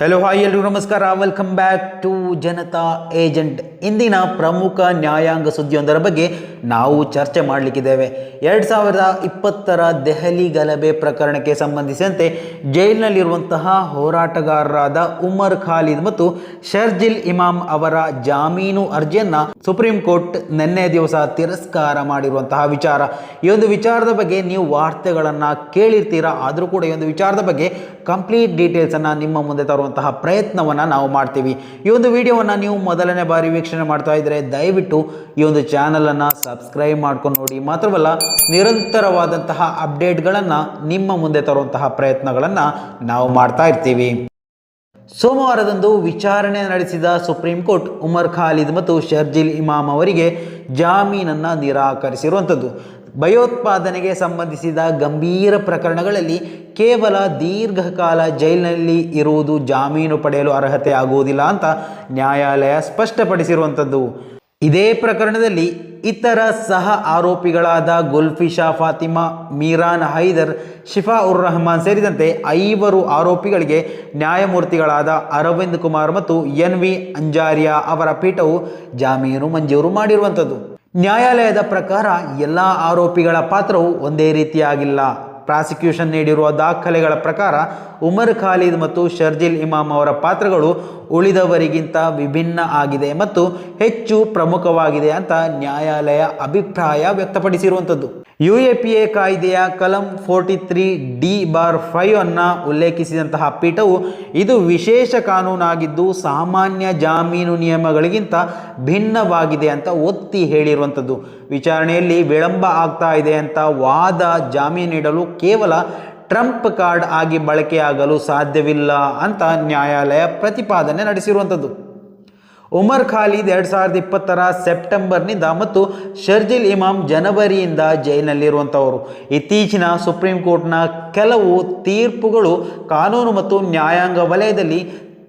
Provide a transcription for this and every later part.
Hello hi ಎಲ್ರಿಗೂ ನಮಸ್ಕಾರ. Welcome back to Janata agent ಇಂದಿನ ಪ್ರಮುಖ ನ್ಯಾಯಾಂಗ ಸುದ್ದಿಯೊಂದರ ಬಗ್ಗೆ ನಾವು ಚರ್ಚೆ ಮಾಡಲಿಕ್ಕಿದ್ದೇವೆ. ಎರಡು ಸಾವಿರದ ಇಪ್ಪತ್ತರ ದೆಹಲಿ ಗಲಭೆ ಪ್ರಕರಣಕ್ಕೆ ಸಂಬಂಧಿಸಿದಂತೆ ಜೈಲಿನಲ್ಲಿರುವಂತಹ ಹೋರಾಟಗಾರರಾದ ಉಮರ್ ಖಾಲಿದ್ ಮತ್ತು ಶರ್ಜಿಲ್ ಇಮಾಮ್ ಅವರ ಜಾಮೀನು ಅರ್ಜಿಯನ್ನು ಸುಪ್ರೀಂ ಕೋರ್ಟ್ ನಿನ್ನೆ ದಿವಸ ತಿರಸ್ಕಾರ ಮಾಡಿರುವಂತಹ ವಿಚಾರ. ಈ ಒಂದು ವಿಚಾರದ ಬಗ್ಗೆ ನೀವು ವಾರ್ತೆಗಳನ್ನು ಕೇಳಿರ್ತೀರಾ? ಆದರೂ ಕೂಡ ಈ ಒಂದು ವಿಚಾರದ ಬಗ್ಗೆ ಕಂಪ್ಲೀಟ್ ಡೀಟೇಲ್ಸನ್ನು ನಿಮ್ಮ ಮುಂದೆ ತರುವಂತಹ ಪ್ರಯತ್ನವನ್ನು ನಾವು ಮಾಡ್ತೀವಿ. ಈ ಒಂದು ವಿಡಿಯೋವನ್ನು ನೀವು ಮೊದಲನೇ ಬಾರಿ ವೀಕ್ಷಣೆ ಮಾಡ್ತಾ ಇದ್ದರೆ ದಯವಿಟ್ಟು ಈ ಒಂದು ಚಾನಲನ್ನು ಸಬ್ಸ್ಕ್ರೈಬ್ ಮಾಡ್ಕೊಂಡು ನೋಡಿ. ಮಾತ್ರವಲ್ಲ, ನಿರಂತರವಾದಂತಹ ಅಪ್ಡೇಟ್ಗಳನ್ನು ನಿಮ್ಮ ಮುಂದೆ ತರುವಂತಹ ಪ್ರಯತ್ನಗಳನ್ನು ನಾವು ಮಾಡ್ತಾ ಇರ್ತೀವಿ. ಸೋಮವಾರದಂದು ವಿಚಾರಣೆ ನಡೆಸಿದ ಸುಪ್ರೀಂ ಕೋರ್ಟ್ ಉಮರ್ ಖಾಲಿದ್ ಮತ್ತು ಶರ್ಜಿಲ್ ಇಮಾಮ್ ಅವರಿಗೆ ಜಾಮೀನನ್ನು ನಿರಾಕರಿಸಿರುವಂಥದ್ದು. ಭಯೋತ್ಪಾದನೆಗೆ ಸಂಬಂಧಿಸಿದ ಗಂಭೀರ ಪ್ರಕರಣಗಳಲ್ಲಿ ಕೇವಲ ದೀರ್ಘಕಾಲ ಜೈಲಿನಲ್ಲಿ ಇರುವುದು ಜಾಮೀನು ಪಡೆಯಲು ಅರ್ಹತೆ ಆಗುವುದಿಲ್ಲ ಅಂತ ನ್ಯಾಯಾಲಯ ಸ್ಪಷ್ಟಪಡಿಸಿರುವಂಥದ್ದು. ಇದೇ ಪ್ರಕರಣದಲ್ಲಿ ಇತರ ಸಹ ಆರೋಪಿಗಳಾದ ಗುಲ್ಫಿಶಾ ಫಾತಿಮಾ, ಮೀರಾನ್ ಹೈದರ್, ಶಿಫಾ ಉರ್ ರಹಮಾನ್ ಸೇರಿದಂತೆ ಐವರು ಆರೋಪಿಗಳಿಗೆ ನ್ಯಾಯಮೂರ್ತಿಗಳಾದ ಅರವಿಂದ್ ಕುಮಾರ್ ಮತ್ತು ಎನ್ ವಿ ಅಂಜಾರಿಯಾ ಅವರ ಪೀಠವು ಜಾಮೀನು ಮಂಜೂರು ಮಾಡಿರುವಂಥದ್ದು. ನ್ಯಾಯಾಲಯದ ಪ್ರಕಾರ ಎಲ್ಲ ಆರೋಪಿಗಳ ಪಾತ್ರವು ಒಂದೇ ರೀತಿಯಾಗಿಲ್ಲ. ಪ್ರಾಸಿಕ್ಯೂಷನ್ ನೀಡಿರುವ ದಾಖಲೆಗಳ ಪ್ರಕಾರ ಉಮರ್ ಖಾಲಿದ್ ಮತ್ತು ಶರ್ಜಿಲ್ ಇಮಾಮ್ ಅವರ ಪಾತ್ರಗಳು ಉಳಿದವರಿಗಿಂತ ವಿಭಿನ್ನ ಆಗಿದೆ ಮತ್ತು ಹೆಚ್ಚು ಪ್ರಮುಖವಾಗಿದೆ ಅಂತ ನ್ಯಾಯಾಲಯ ಅಭಿಪ್ರಾಯ ವ್ಯಕ್ತಪಡಿಸಿರುವಂಥದ್ದು. ಯು ಎ ಪಿ ಎ ಕಾಯ್ದೆಯ ಕಲಂ forty three D bar five ಅನ್ನು ಉಲ್ಲೇಖಿಸಿದಂತಹ ಪೀಠವು ಇದು ವಿಶೇಷ ಕಾನೂನಾಗಿದ್ದು ಸಾಮಾನ್ಯ ಜಾಮೀನು ನಿಯಮಗಳಿಗಿಂತ ಭಿನ್ನವಾಗಿದೆ ಅಂತ ಒತ್ತಿ ಹೇಳಿರುವಂಥದ್ದು. ವಿಚಾರಣೆಯಲ್ಲಿ ವಿಳಂಬ ಆಗ್ತಾ ಇದೆ ಅಂತ ವಾದ ಜಾಮೀನು ನೀಡಲು ಕೇವಲ ಟ್ರಂಪ್ ಕಾರ್ಡ್ ಆಗಿ ಬಳಕೆಯಾಗಲು ಸಾಧ್ಯವಿಲ್ಲ ಅಂತ ನ್ಯಾಯಾಲಯ ಪ್ರತಿಪಾದನೆ ನಡೆಸಿರುವಂಥದ್ದು. ಉಮರ್ ಖಾಲಿದ್ ಎರಡು ಸಾವಿರದ ಇಪ್ಪತ್ತರ ಸೆಪ್ಟೆಂಬರ್ನಿಂದ ಮತ್ತು ಶರ್ಜಿಲ್ ಇಮಾಮ್ ಜನವರಿಯಿಂದ ಜೈಲಿನಲ್ಲಿರುವಂಥವರು. ಇತ್ತೀಚಿನ ಸುಪ್ರೀಂ ಕೋರ್ಟ್ನ ಕೆಲವು ತೀರ್ಪುಗಳು ಕಾನೂನು ಮತ್ತು ನ್ಯಾಯಾಂಗ ವಲಯದಲ್ಲಿ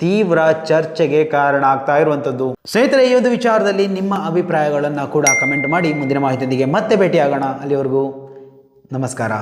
ತೀವ್ರ ಚರ್ಚೆಗೆ ಕಾರಣ ಆಗ್ತಾ ಇರುವಂಥದ್ದು. ಸ್ನೇಹಿತರೆ, ಈ ಒಂದು ವಿಚಾರದಲ್ಲಿ ನಿಮ್ಮ ಅಭಿಪ್ರಾಯಗಳನ್ನು ಕೂಡ ಕಮೆಂಟ್ ಮಾಡಿ ಮುಂದಿನ ಮಾಹಿತಿಯೊಂದಿಗೆ ಮತ್ತೆ ಭೇಟಿಯಾಗೋಣ. ಅಲ್ಲಿವರೆಗೂ ನಮಸ್ಕಾರ.